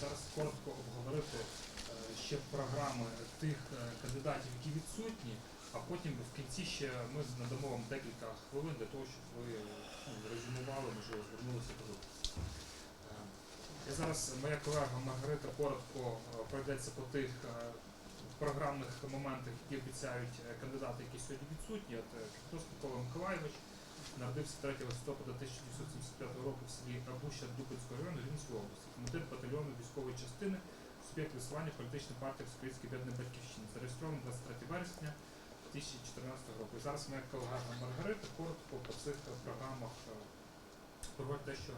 зараз коротко обговорити е, ще програми тих е, кандидатів, які відсутні, а потім в кінці ще ми надамо вам декілька хвилин для того, щоб ви ну, резюмували, можливо, звернулися до. Е, Я зараз, моя колега Маргарита коротко пройдеться по тих програмних моментах, які обіцяють кандидати, які сьогодні відсутні. От е, Микола Миколаївич народився 3 листопада 1975 року в селі Абуща Дубицького району Рівненської області. Командир батальйону військової частини, суб'єкт висування політичної партії Всеукраїнської об'єднаної батьківщини. Зареєстрований 23 вересня 2014 року. І зараз моя колега Маргарита коротко по цих програмах е, проводить те, що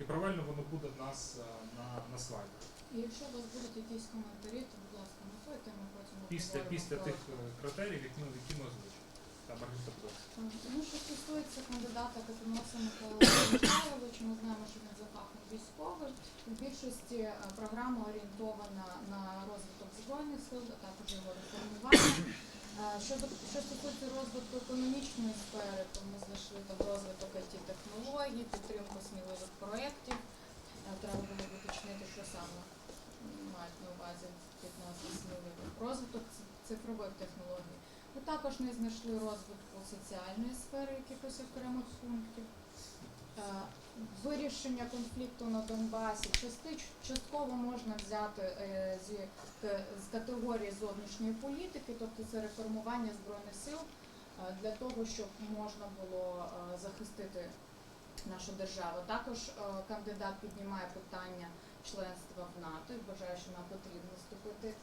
і правильно воно буде в нас е, на, на слайдах. І якщо у вас будуть якісь коментарі, то будь ласка, нотуйте, ми потім Після, після тих е, критеріїв, які ми, які ми озвучили. Та Маргарита, будь ласка. Ну, що стосується кандидата Капіноса Михайла Михайловича, ми знаємо, що він за військовий. В більшості е, програма орієнтована на розвиток збройних сил, а також його реформування. Е, Щодо що стосується розвитку економічної сфери, то ми знайшли там розвиток it технологій, підтримку сміливих проєктів. Е, Треба було уточнити, що саме мають на увазі під назвою сміливих. Розвиток цифрових технологій. Ми також не знайшли розвитку соціальної сфери якихось окремих пунктів. Е, Вирішення конфлікту на Донбасі частково можна взяти е, к- з категорії зовнішньої політики, тобто це реформування збройних сил е, для того, щоб можна було е, захистити нашу державу. Також е, кандидат піднімає питання членства в НАТО і вважає, що нам потрібно вступити е,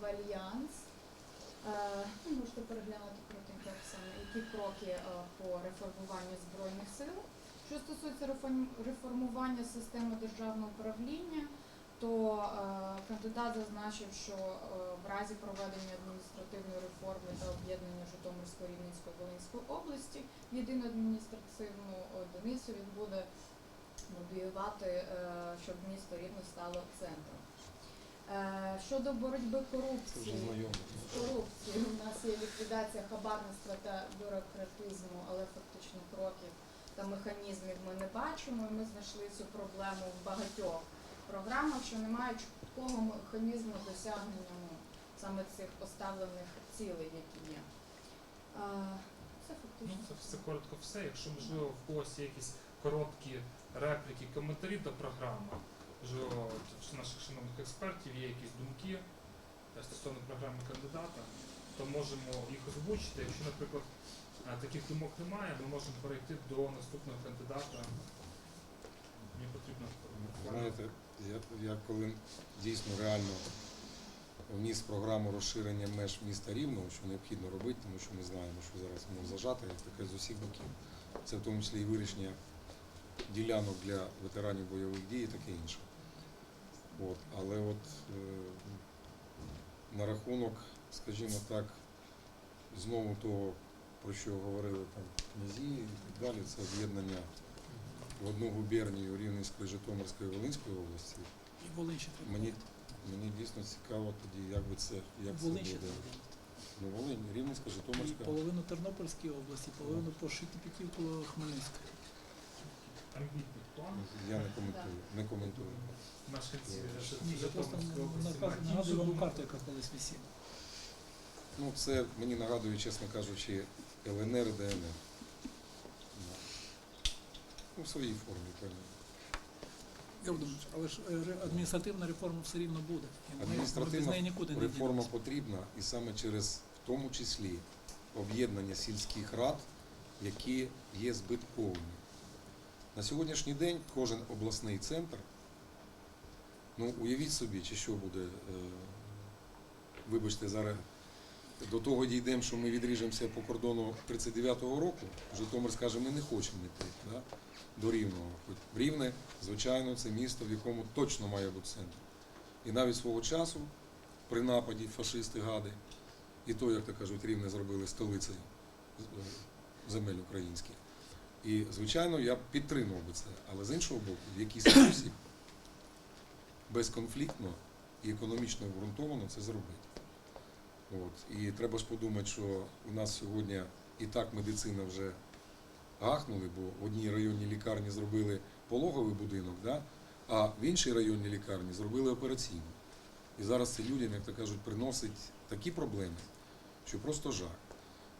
в альянс. Е, ну, Можете переглянути коротенько саме, які кроки е, по реформуванню збройних сил. Що стосується реформ- реформування системи державного управління, то е, кандидат зазначив, що в разі проведення адміністративної реформи та об'єднання Житомирської, Рівненської, Волинської області єдину адміністративну одиницю він буде лобіювати, е, щоб місто Рівне стало центром. Е, Щодо боротьби корупції, корупції. У нас є ліквідація хабарництва та бюрократизму, але фактично кроків та механізмів ми не бачимо. І ми знайшли цю проблему в багатьох програмах, що немає чіткого механізму досягнення ну, саме цих поставлених цілей, які є. А, Це Ну, фактично. це все коротко все. Якщо можливо в когось є якісь короткі репліки, коментарі до програми, можливо, в наших шановних експертів є якісь думки е, стосовно програми кандидата, то можемо їх озвучити. Якщо, наприклад, е, таких думок немає, ми можемо перейти до наступного кандидата. Мені потрібно Знаєте, я, я коли дійсно реально вніс програму розширення меж міста Рівного, що необхідно робити, тому що ми знаємо, що зараз воно зажате, як таке з усіх боків. Це в тому числі і вирішення ділянок для ветеранів бойових дій і таке інше. От, але от е, на рахунок, скажімо так, знову того, про що говорили там князі і так далі, це об'єднання в одну губернію Рівненської, Житомирської, Волинської області. І Волинщина. Мені, мені дійсно цікаво тоді, як би це, як це Волинщина. буде. Ну, Волинь, Рівненська, І половину Тернопільської області, половину по Шитипіківку Хмельницької. Я не коментую, не коментую. Мешканці Ні, я просто нагадую- вам карту, яка колись висіла. Ну, це мені нагадує, чесно кажучи, ЛНР і ДНР. Ну, в своїй формі, певно. Ігор Володимирович, але ж е, адміністративна реформа все рівно буде. І ми- ми без Адміністративна нікуди не Реформа дінемося. потрібна і саме через, в тому числі, об'єднання сільських рад, які є збитковими. На сьогоднішній день кожен обласний центр, ну уявіть собі, чи що буде, е, вибачте, зараз до того дійдемо, що ми відріжемося по кордону 39-го року, Житомир скаже, ми не хочемо йти да, до Рівного. Хоч Рівне, звичайно, це місто, в якому точно має бути центр. І навіть свого часу, при нападі фашисти гади, і то, як то кажуть, рівне зробили столицею е, земель українських. І, звичайно, я підтримав би це. Але з іншого боку, в якийсь спосіб безконфліктно і економічно обґрунтовано це зробити. От. І треба ж подумати, що у нас сьогодні і так медицина вже гахнули, бо в одній районній лікарні зробили пологовий будинок, да? А в іншій районній лікарні зробили операційну. І зараз це людям, як то кажуть, приносить такі проблеми, що просто жах.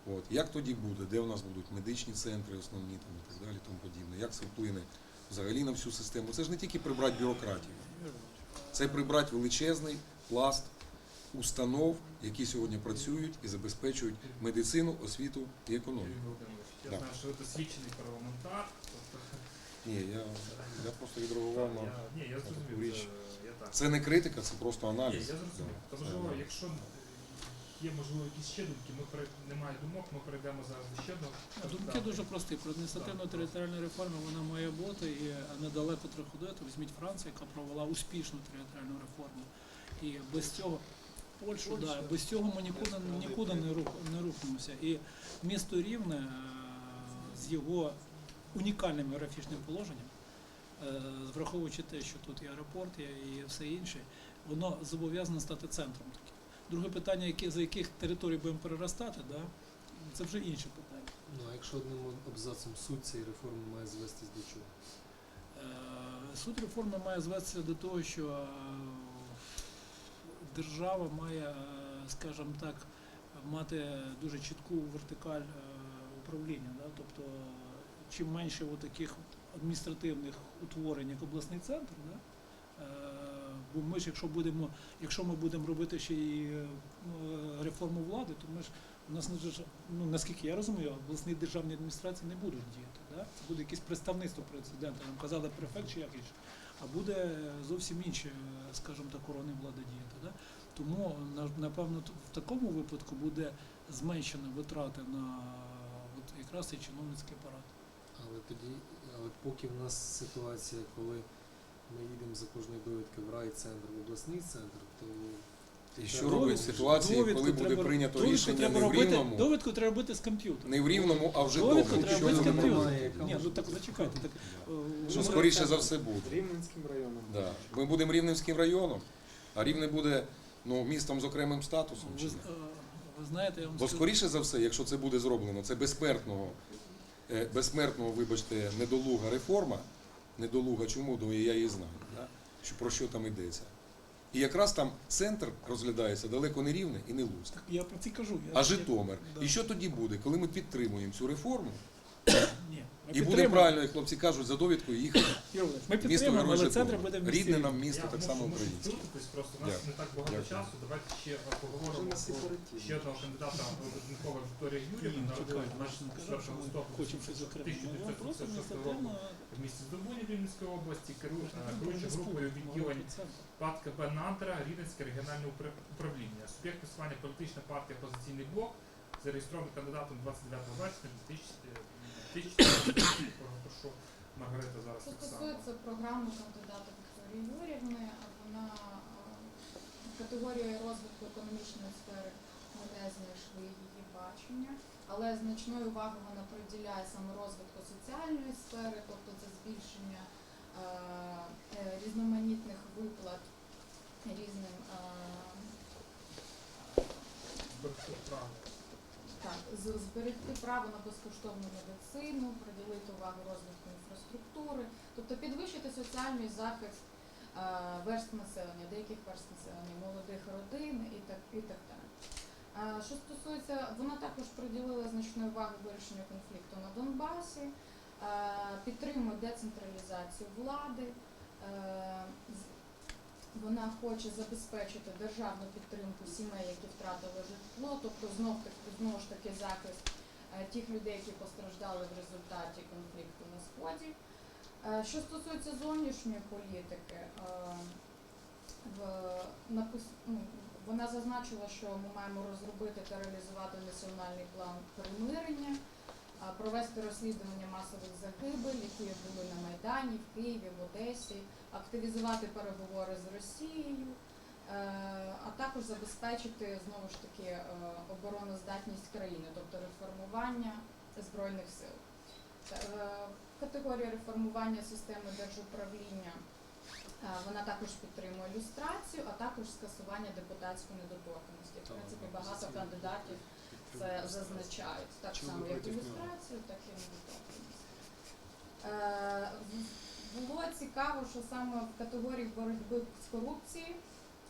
От. Як тоді буде, де у нас будуть медичні центри основні там, і так далі, тому подібне, як це вплине взагалі на всю систему. Це ж не тільки прибрати бюрократію, це прибрати величезний пласт установ, які сьогодні працюють і забезпечують медицину, освіту і економіку. Я Да. знаю, що ви досвідчений парламентар. Тобто, Ні, я, я просто відреагував на. ні, я зрозумів. річ. е. Це не критика, це просто Ні, аналіз. я зрозумів. Да, То це якщо є можливо якісь ще думки, ми пере... немає думок, ми перейдемо зараз до ще. А Думки дуже прості. Про адміністративну територіальну реформу вона має бути і недалеко триходити. Візьміть Францію, яка провела успішну територіальну реформу. І без цього Польщу, да, без цього ми нікуди, нікуди не, рух, не рухнемося. І місто Рівне е, з його унікальним географічним положенням, е, враховуючи те, що тут і аеропорт і все інше, воно зобов'язане стати центром. Друге питання, які, за яких територій будемо переростати, да, це вже інше питання. Ну, а якщо одним абзацом суть цієї реформи має звестись до чого? Е, Суть реформи має звестися до того, що е, держава має, е, скажімо так, мати дуже чітку вертикаль управління. Да? Тобто, чим менше таких адміністративних утворень, як обласний центр, да? Бо ми ж, якщо будемо, якщо ми будемо робити ще й е, реформу влади, то ми ж у нас ну наскільки я розумію, обласні державні адміністрації не будуть діяти. Да? Це буде якесь представництво президента. Нам казали префект чи якийсь, а буде зовсім інше, е, скажімо так, органи влади діяти. Да? Тому напевно в такому випадку буде зменшено витрати на от якраз цей чиновницький апарат. Але тоді, але поки в нас ситуація, коли ми їдемо за кожної довідки в райцентр, в обласний центр, то І що робить в ситуації, Довідку коли буде треба- прийнято довідку рішення треба не в робити, Рівному, Довідку треба робити з комп'ютера. не в Рівному, а вже Довідку тому, треба що, робити з комп'ютера. яка Ні, ну може так бути зачекайте. Так, е, що ми- скоріше за все буде. Рівненським районом. Да. Ми будемо рівненським районом, а рівне буде ну, містом з окремим статусом. ви, Чи з- е, ви знаєте, я вам Бо скажу- скоріше за все, якщо це буде зроблено, це безсмертного, е, безсмертного, вибачте, недолуга реформа. Недолуга чому? думаю, я її знаю, да? що, про що там йдеться. І якраз там центр розглядається далеко не рівне і не Луцьк, Я про це кажу. Я, а Житомир. Да. І що тоді буде, коли ми підтримуємо цю реформу і буде правильно, як хлопці кажуть, за довідкою їх Юр Ми підтримуємо, але Герой центр буде місті. Рідне нам місто, так само українське. Просто у нас Дякую. не так багато Дякую. часу. Давайте ще поговоримо про ще одного кандидата Ведникова Вікторія Юріївна, народилась 24 листопада Хочемо щось окреме. Року в місті Здобуні Рівненської області, керує е, керуючи групою відділень ПАД КБ «Нантра» Рівненське регіональне управління. Суб'єкт існування політична партія «Опозиційний блок» зареєстрований кандидатом 29 вересня 2000, е, 6 прошу Маргарита зараз Це стосується програми кандидата Вікторії Юрівни, а вона е, категорія розвитку економічної сфери ми не знайшли її бачення, але значною увагою вона приділяє саме розвитку соціальної сфери, тобто це збільшення е, е, різноманітних виплат різним. е, так, зберегти право на безкоштовну медицину, приділити увагу розвитку інфраструктури, тобто підвищити соціальний захист е, верств населення, деяких верств населення, молодих родин і так, і так далі. Е, Що стосується, вона також приділила значну увагу вирішенню конфлікту на Донбасі, е, підтримує децентралізацію влади. Вона хоче забезпечити державну підтримку сімей, які втратили житло, тобто знов знову ж таки захист е, тих людей, які постраждали в результаті конфлікту на сході. Е, Що стосується зовнішньої політики, е, ну, вона зазначила, що ми маємо розробити та реалізувати національний план примирення, провести розслідування масових загибель, які були на Майдані, в Києві, в Одесі, активізувати переговори з Росією, е, а також забезпечити знову ж таки е, обороноздатність країни, тобто реформування збройних сил. Е, Категорія реформування системи держуправління. Вона також підтримує люстрацію, а також скасування депутатської недоторканності. В принципі, багато кандидатів це зазначають так Чому само, як і проти нього? люстрацію, так і. Е, було цікаво, що саме в категорії боротьби з корупцією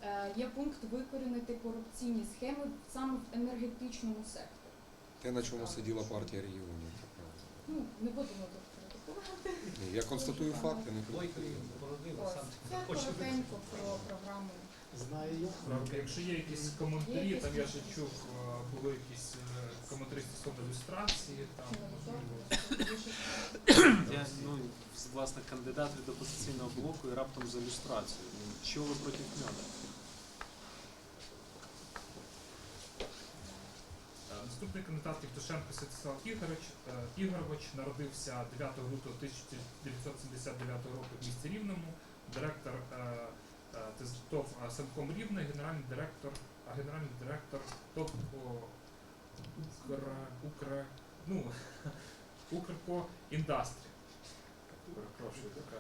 е, є пункт викорінити корупційні схеми саме в енергетичному секторі. Те, на чому сиділа партія регіонів. Ну, не будемо тут критикувати. Я констатую факти, не критикую. Це коротенько про програму. Знаю я. Правда, Якщо є якісь коментарі, там я ще чув, е, були якісь е, коментарі стосовно ілюстрації, там можливо. Я ну, власне кандидат від опозиційного блоку і раптом з ілюстрацією. Ну, Що ви проти нього? Е, Наступний кандидат Євтушенко Святослав Ігорович. Е, Ігорович народився 9 лютого 1979 року в місті Рівному, директор е, е, ТЗ ТОВ е, Санком Рівне, генеральний директор, а генеральний директор ТОВ о, Укр, Укр, ну, Укрко Індастрі. Перепрошую, така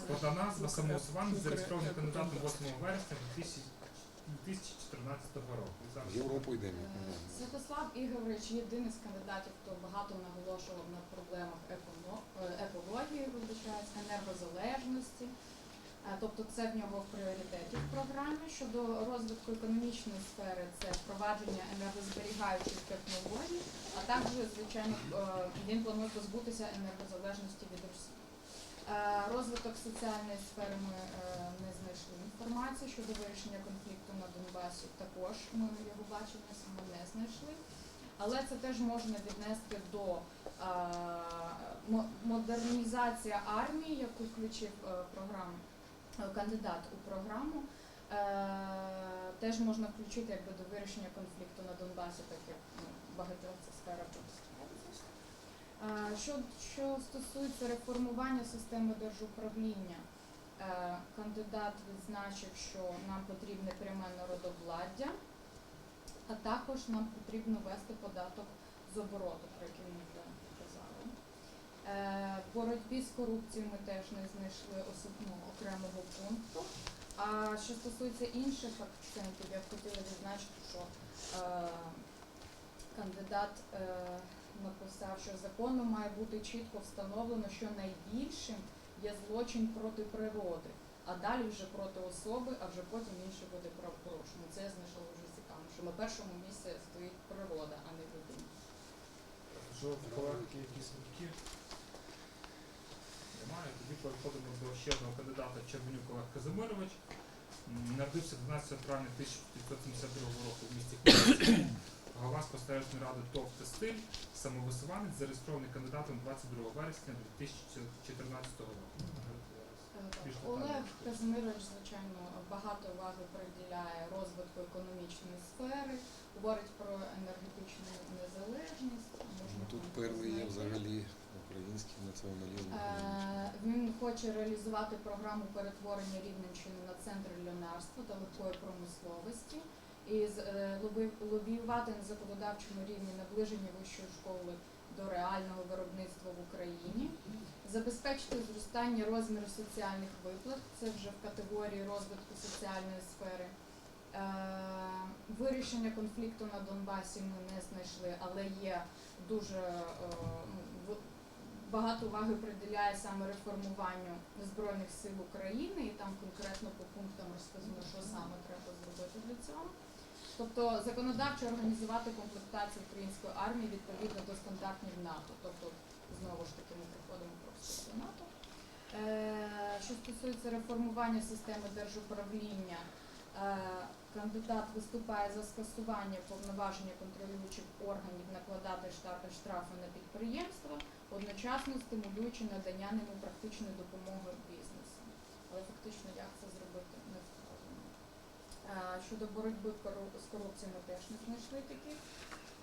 складна назва, самоосуванець, зареєстрований кандидатом 8 вересня 2014 року. В зараз Європу йдемо. Е. Святослав Ігорович єдиний з кандидатів, хто багато наголошував на проблемах е, екології, вибачаюсь, енергозалежності. Е, Тобто це в нього в пріоритеті в програмі. Щодо розвитку економічної сфери, це впровадження енергозберігаючих технологій, а також, звичайно, е, він планує позбутися енергозалежності від Росії. Е, Розвиток соціальної сфери ми не знайшли інформації щодо вирішення конфлікту на Донбасі. Також ми його бачення саме не знайшли. Але це теж можна віднести до мо- модернізація армії, яку включив програму кандидат у програму. Е, Теж можна включити якби до вирішення конфлікту на Донбасі, так як ну, багатьох ця сфера. Е, Що, що стосується реформування системи держуправління, е, кандидат відзначив, що нам потрібне пряме народовладдя, а також нам потрібно ввести податок з обороту, про який ми вже казали. Е, В боротьбі з корупцією ми теж не знайшли особливо окремого пункту. А що стосується інших акцентів, я б хотіла відзначити, що е, кандидат е, написав, що законом має бути чітко встановлено, що найбільшим є злочин проти природи, а далі вже проти особи, а вже потім інші види правопорушення. Це я знайшла дуже цікаво, що на першому місці стоїть природа, а не людина. Що в якісь? Немає. Тоді переходимо до ще одного кандидата Червонюк Олег Казимирович. Народився 12 травня 1972 року в місті Хмельницькому. Голова спостережної ради ТОВ «Тестиль», самовисуванець, зареєстрований кандидатом 22 вересня 2014 року. Олег. Казимирович, звичайно, багато уваги приділяє розвитку економічної сфери, говорить про енергетичну незалежність. Можна Ну, Тут перли є взагалі український націоналізм. Е, Він хоче реалізувати програму перетворення Рівненщини на центр льонарства та легкої промисловості і е, лобіювати на законодавчому рівні наближення вищої школи до реального виробництва в Україні, забезпечити зростання розміру соціальних виплат, це вже в категорії розвитку соціальної сфери. Е, Вирішення конфлікту на Донбасі ми не знайшли, але є дуже ну, багато уваги приділяє саме реформуванню Збройних сил України, і там конкретно по пунктам розказано, що саме треба зробити для цього. Тобто законодавчо організувати комплектацію української армії відповідно до стандартів НАТО. Тобто, знову ж таки, ми приходимо просто до НАТО. Е, що стосується реформування системи держуправління, е, кандидат виступає за скасування повноваження контролюючих органів накладати штрафи на підприємства, одночасно стимулюючи надання ними практичної допомоги бізнесу. Але фактично як це зробити не вказано. Е, Щодо боротьби з корупцією ми теж не знайшли такі,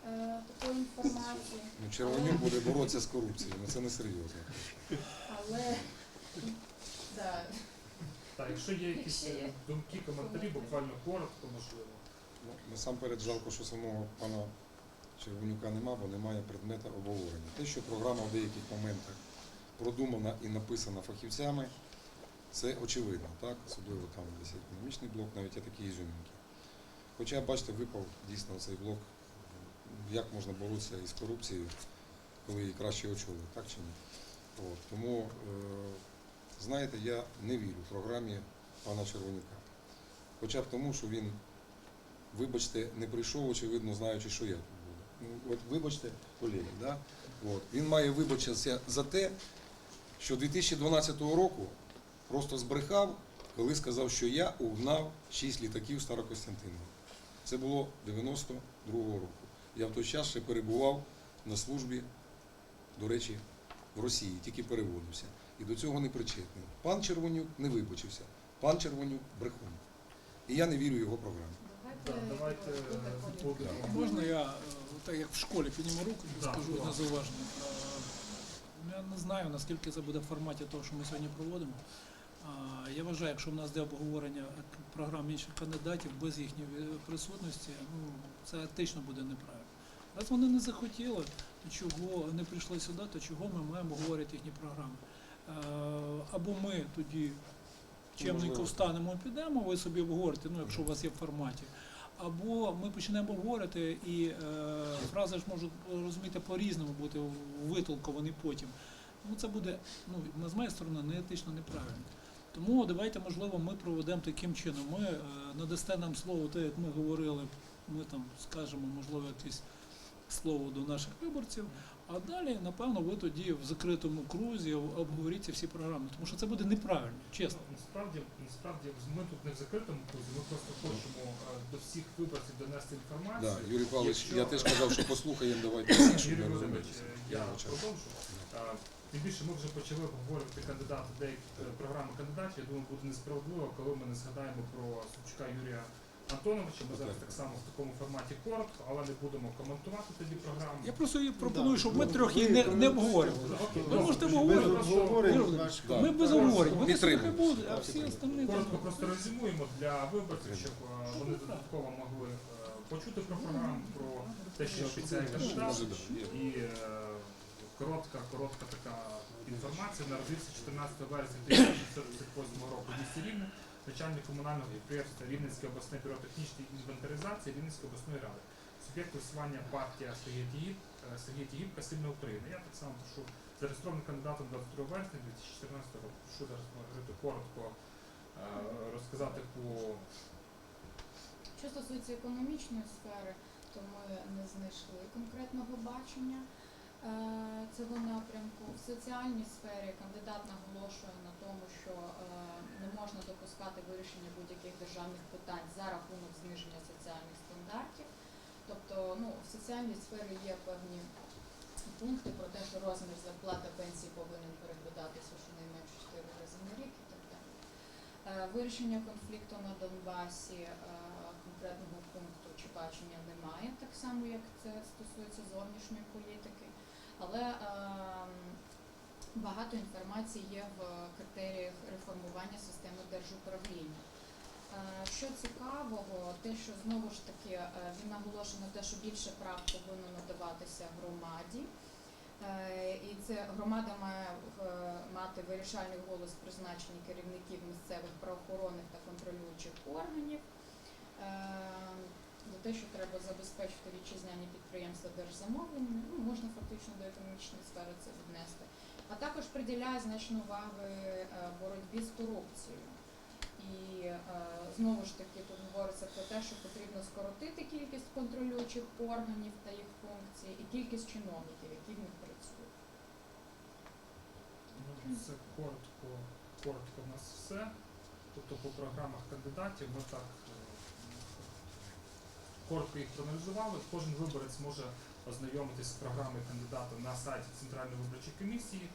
е, такої інформації. Ну, Червонюк буде боротися з корупцією, ну це не серйозно. Але да, Так, якщо є якісь думки, коментарі, буквально коротко, можливо. Ну, насамперед жалко, що самого пана Червонюка нема, бо немає предмета обговорення. Те, що програма в деяких моментах продумана і написана фахівцями, це очевидно, так? Особливо там десь економічний блок, навіть є такі ізюмінки. Хоча, бачите, випав дійсно цей блок, як можна боротися із корупцією, коли її краще очолити, так чи ні? От, тому е, Знаєте, я не вірю програмі пана Червонюка. Хоча б тому, що він, вибачте, не прийшов, очевидно, знаючи, що я тут от вибачте, колеги, да? от. він має вибачитися за те, що 2012 року просто збрехав, коли сказав, що я угнав 6 літаків Старокостянтинова. Це було 92-го року. Я в той час ще перебував на службі, до речі, в Росії, тільки переводився. І до цього не причетний. Пан Червонюк не вибачився. Пан Червонюк брехун. І я не вірю його програмі. Давайте е, будемо. Можна я, е, так як в школі підніму руку, Да, скажу одне зауваження. Е, Я не знаю, наскільки це буде в форматі того, що ми сьогодні проводимо. Я вважаю, якщо в нас йде обговорення програм інших кандидатів без їхньої е, присутності, ну це етично буде неправильно. Раз вони не захотіли, то чого не прийшли сюди, то чого ми маємо говорити їхні програми? Е, Або ми тоді чемненько встанемо і підемо, ви собі обговорите, ну якщо у вас є в форматі. Або ми почнемо говорити, і е, фрази ж можуть розуміти по-різному бути витолковані потім. Ну це буде, ну з моєї сторони, неетично неправильно. Тому давайте, можливо, ми проведемо таким чином. Ми е, надасте нам слово, те, як ми говорили, ми там скажемо, можливо, якесь слово до наших виборців. А далі, напевно, ви тоді в закритому крузі обговоріться всі програми, тому що це буде неправильно, чесно. Насправді, насправді ми тут не в закритому кузі, ми просто хочемо е, до всіх виборців донести Да, інформацію. Юрій Павлович, Якщо- я теж казав, що послухаємо, давайте всі, Юрій е, я продовжу. Е, Тим більше ми вже почали обговорювати кандидати, деякі е, програми кандидатів. Я думаю, буде несправедливо, коли ми не згадаємо про Сучка Юрія Антоновича. Ми зараз так само в такому форматі коротко, але не будемо коментувати тоді програму. Я просто і пропоную, щоб ми трьох їх не, не обговорювали. Ви можете обговорювати. Ми без обговорень, вони собі хай будуть, а всі остальні. Коротко просто резюмуємо для виборців, щоб е, вони додатково могли е, почути про програму, про те, що обіцяє кандидат. Є. І е, коротка, коротка така інформація. Народився 14 вересня 1948 року в місті Рівне, начальник комунального підприємства Рівненське обласне бюро технічної інвентаризації Рівненської обласної ради. Суб'єкт висування партія Сергія Тігіпка, Сильна Україна. Я так само прошу зареєстрований кандидатом 22 вересня 2014 року. Прошу зараз говорити коротко е, розказати по Що стосується економічної сфери, то ми не знайшли конкретного бачення цього напрямку. В соціальній сфері кандидат наголошує на тому, що е, не можна допускати вирішення будь-яких державних питань за рахунок зниження соціальних стандартів. Тобто, ну, в соціальній сфері є певні пункти про те, що розмір зарплати пенсії повинен переглядатися щонайменше 4 рази на рік і так далі. Е, Вирішення конфлікту на Донбасі е, конкретного пункту чи бачення немає, так само як це стосується зовнішньої політики. Але ем, багато інформації є в критеріях реформування системи держуправління. Е, Що цікавого, те, що знову ж таки е, він наголошує на те, що більше прав повинно надаватися громаді. Е, І це громада має е, мати вирішальний голос в призначенні керівників місцевих правоохоронних та контролюючих органів. За те, що треба забезпечити вітчизняні підприємства держзамовленнями, ну можна фактично до економічної сфери це віднести. А також приділяє значну увагу е, боротьбі з корупцією. І е, знову ж таки тут говориться про те, що потрібно скоротити кількість контролюючих органів та їх функцій і кількість чиновників, які в них працюють. Ну, Це коротко, коротко в нас все. Тобто по програмах кандидатів ми так коротко їх проаналізували. Кожен виборець може ознайомитись з програмою кандидата на сайті Центральної виборчої комісії,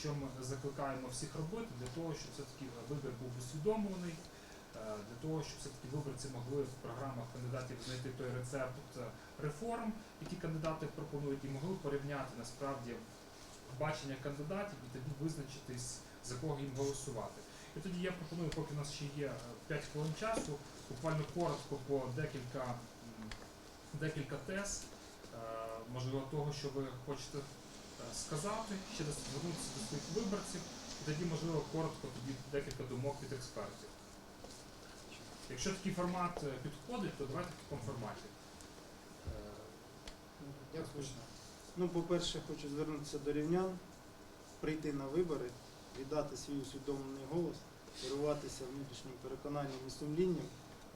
що ми закликаємо всіх робити для того, щоб все-таки вибір був усвідомлений, е, для того, щоб все-таки виборці могли в програмах кандидатів знайти той рецепт е, реформ, які кандидати пропонують, і могли порівняти насправді бачення кандидатів і тоді визначитись, за кого їм голосувати. І тоді я пропоную, поки у нас ще є 5 хвилин часу, буквально коротко по декілька, декілька тез, е, можливо, того, що ви хочете е, сказати, ще звернутися до своїх виборців, і тоді, можливо, коротко тоді декілька думок від експертів. Якщо такий формат е, підходить, то давайте в такому форматі. Дякую. Ну, по-перше, хочу звернутися до рівнян, прийти на вибори віддати свій усвідомлений голос, керуватися внутрішнім переконанням і сумлінням,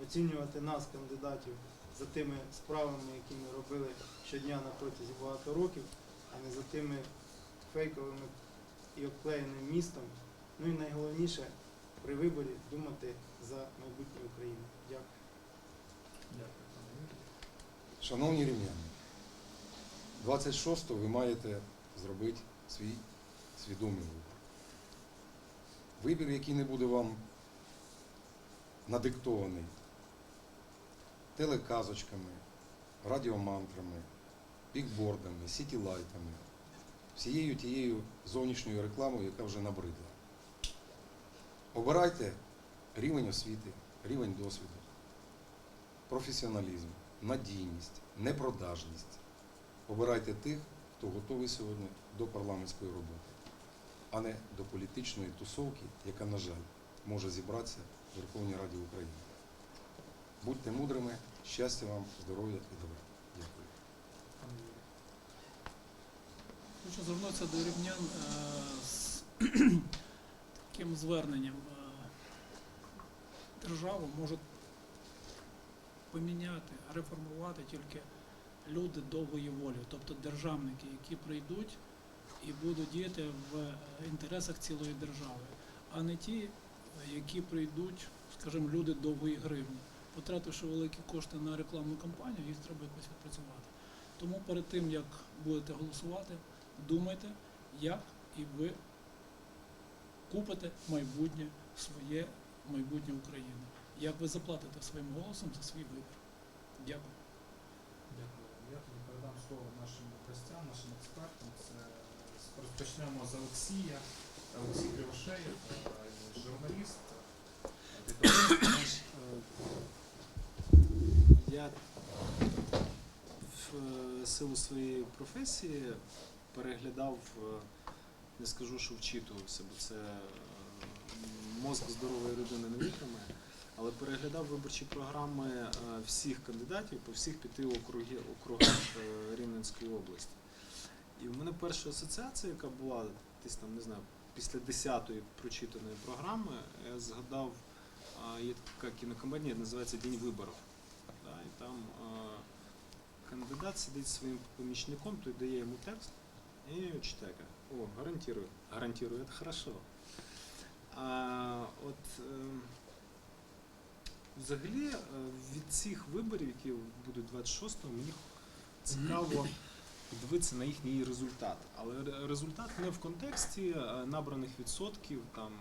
оцінювати нас, кандидатів, за тими справами, які ми робили щодня на протязі багато років, а не за тими фейковими і обклеєним містом. Ну і найголовніше при виборі думати за майбутнє України. Дякую. Шановні рівняни, 26-го ви маєте зробити свій свідомий вибір. Вибір, який не буде вам надиктований телеказочками, радіомантрами, бікбордами, сітілайтами, всією тією зовнішньою рекламою, яка вже набридла. Обирайте рівень освіти, рівень досвіду, професіоналізм, надійність, непродажність. Обирайте тих, хто готовий сьогодні до парламентської роботи, а не до політичної тусовки, яка, на жаль, може зібратися в Верховній Раді України. Будьте мудрими, щастя вам, здоров'я і добра. Дякую. Хочу звернутися до рівнян е, з таким зверненням. Е, Державу можуть поміняти, реформувати тільки люди довгої волі, тобто державники, які прийдуть і будуть діяти в інтересах цілої держави, а не ті, які прийдуть, скажімо, люди довгої гривні. Потративши великі кошти на рекламну кампанію, їх треба якось відпрацювати. Тому перед тим, як будете голосувати, думайте, як і ви купите майбутнє своє майбутнє України. Як ви заплатите своїм голосом за свій вибір. Дякую. Дякую. Я тоді передам слово нашим гостям, нашим експертам. Це розпочнемо з Олексія. Олексій Кривошеєв, е, журналіст. Я в е, силу своєї професії переглядав, е, не скажу, що вчитувався, бо це е, мозк здорової людини не витримає, але переглядав виборчі програми всіх кандидатів по всіх п'яти округах Рівненської області. І в мене перша асоціація, яка була десь там, не знаю, після 10-ї прочитаної програми, я згадав, є така кінокомедія, називається День виборів. Там кандидат сидить зі своїм помічником, той дає йому текст, і читає. О, гарантирую. Гарантирую, це хорошо. А, от, е, взагалі, е, від цих виборів, які будуть 26-го, мені цікаво подивитися на їхній результат. Але результат не в контексті е, набраних відсотків там,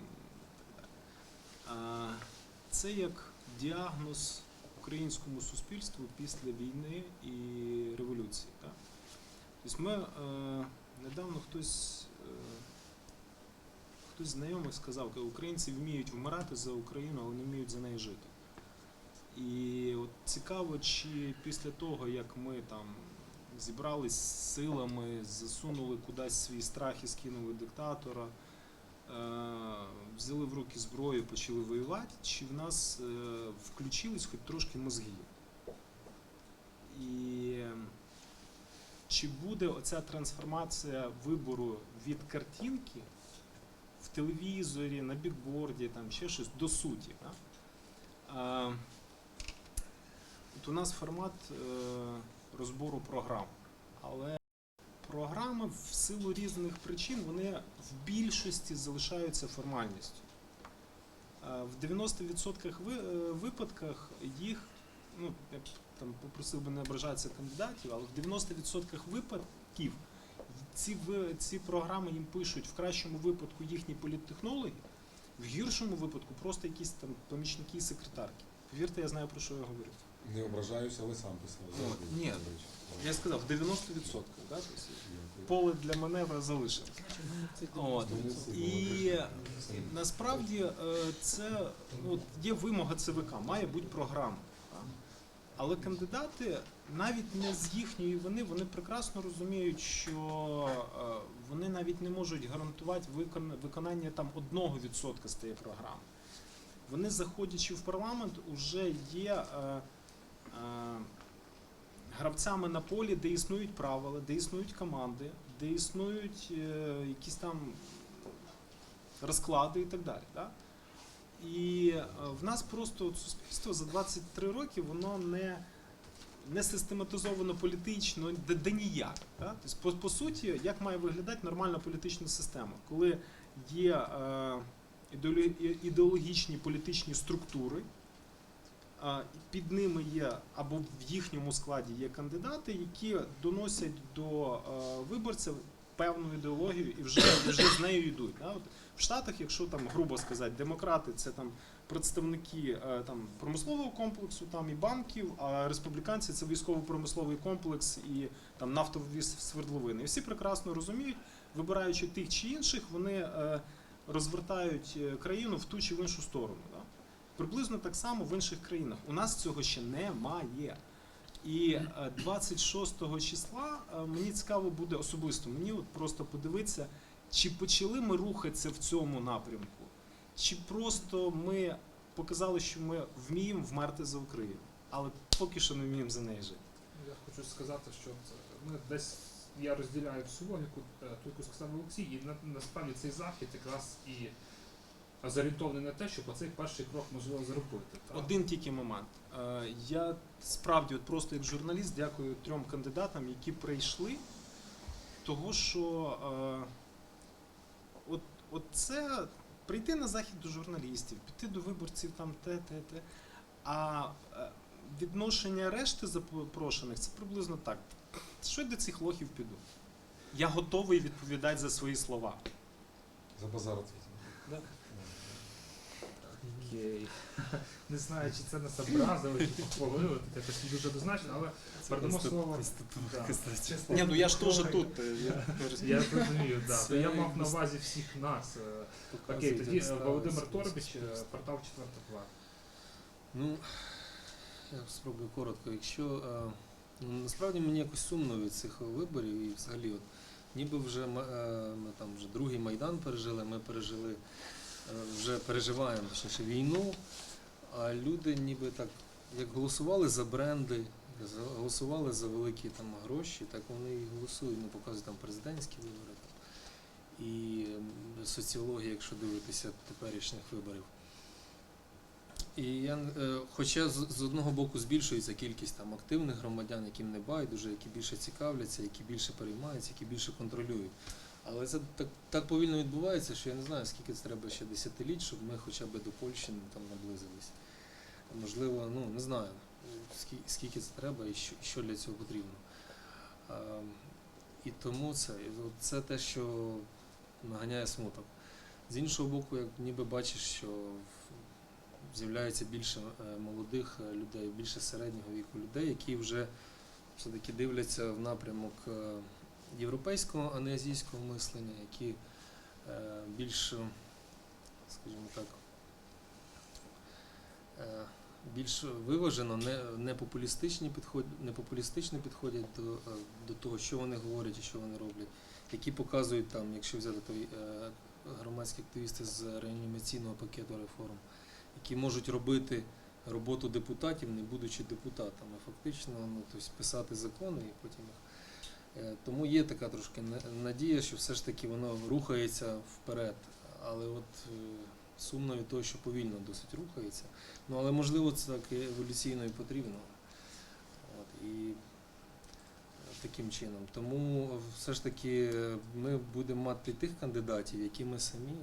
це як діагноз українському суспільству після війни і революції. Так? Тобто ми е, недавно хтось, е, хтось знайомий сказав, що українці вміють вмирати за Україну, але не вміють за неї жити. І от цікаво, чи після того, як ми там зібрались з силами, засунули кудись свій страх і скинули диктатора, взяли в руки зброю, почали воювати, чи в нас е, включились хоч трошки мозги. І чи буде оця трансформація вибору від картинки в телевізорі, на бікборді, там ще щось до суті. Да? А, от у нас формат е, розбору програм, але програми в силу різних причин вони в більшості залишаються формальністю. Е, В 90% ви- е, випадках їх, ну, я б там попросив би не ображатися кандидатів, але в 90% випадків ці, ці програми їм пишуть в кращому випадку їхні політтехнологи, в гіршому випадку просто якісь там помічники і секретарки. Повірте, я знаю про що я говорю. Не ображаюся, але сам писав. От, ні. Я сказав, в 90%. Да? поле для маневра це От. І насправді е, це ну, от є вимога ЦВК, має бути програма. Але кандидати навіть не з їхньої вини, вони прекрасно розуміють, що е, вони навіть не можуть гарантувати виконання там 1% з тієї програми. Вони, заходячи в парламент, вже є е, гравцями на полі, де існують правила, де існують команди, де існують е, якісь там розклади і так далі. Да? І е, в нас просто суспільство за 23 роки воно не, не систематизовано політично, де, де ніяк. Да? Тобто, по, по суті, як має виглядати нормальна політична система, коли є е, ідеологічні політичні структури, під ними є або в їхньому складі є кандидати, які доносять до виборців певну ідеологію і вже, вже з нею йдуть. Да? От в Штатах, якщо там грубо сказати, демократи це там представники е, там промислового комплексу, там і банків, а республіканці це військово-промисловий комплекс і там нафтові свердловини. І всі прекрасно розуміють, вибираючи тих чи інших, вони е, розвертають е, країну в ту чи в іншу сторону. Приблизно так само в інших країнах. У нас цього ще немає. І е, 26 числа е, мені цікаво буде особисто мені от просто подивитися, чи почали ми рухатися в цьому напрямку, чи просто ми показали, що ми вміємо вмерти за Україну, але поки що не вміємо за неї жити. Я хочу сказати, що ми десь я розділяю всю логіку, е, ту, яку сказав Олексій, і насправді цей захід якраз і зорієнтований на те, щоб оцей перший крок можливо зробити. так? Один тільки момент. Е, Я справді, от просто як журналіст, дякую трьом кандидатам, які прийшли, того що е, от, от це прийти на захід до журналістів, піти до виборців там те, те, те. А е, відношення решти запрошених це приблизно так. Що я до цих лохів піду? Я готовий відповідати за свої слова. За базар. Да. Окей. Не знаю, чи це нас образило, чи похвалили, це якось дуже однозначно, але передамо слово. Да. Ні, ну я ж теж тут. е, я- Я розумію, да. Це Я мав на увазі всіх нас. Е, Окей, тоді е, Володимир Торбіч, портал четверта плата. Ну, я спробую коротко. Якщо ну, насправді мені якось сумно від цих виборів і взагалі, от, ніби вже ми там вже другий майдан пережили, ми пережили, вже переживаємо точніше війну, а люди ніби так, як голосували за бренди, голосували за великі там гроші, так вони і голосують, ну показують там президентські вибори. Там. І соціологія, якщо дивитися теперішніх виборів. І я, е, хоча з одного боку збільшується кількість там активних громадян, яким не байдуже, які більше цікавляться, які більше переймаються, які більше контролюють. Але це так, так повільно відбувається, що я не знаю, скільки це треба ще десятиліть, щоб ми хоча б до Польщі там наблизились. Можливо, ну не знаю, скільки, це треба і що, що для цього потрібно. А, і тому це, це те, що наганяє смуток. З іншого боку, як ніби бачиш, що з'являється більше е, молодих е, людей, більше середнього віку людей, які вже все-таки дивляться в напрямок е, європейського, а не азійського мислення, які е, більш, скажімо так, е, більш виважено, не, популістичні підход, не популістично підходять до, е, до того, що вони говорять і що вони роблять, які показують там, якщо взяти той громадські активісти з реанімаційного пакету реформ, які можуть робити роботу депутатів, не будучи депутатами, фактично, ну, тобто писати закони і потім їх. Е, Тому є така трошки надія, що все ж таки воно рухається вперед. Але от е, сумно від того, що повільно досить рухається. Ну але можливо це так еволюційно і потрібно. От, і е, таким чином. Тому все ж таки ми будемо мати тих кандидатів, які ми самі,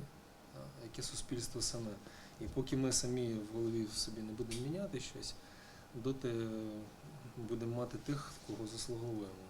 яке суспільство саме. І поки ми самі в голові собі не будемо міняти щось, доти будемо мати тих, кого заслуговуємо.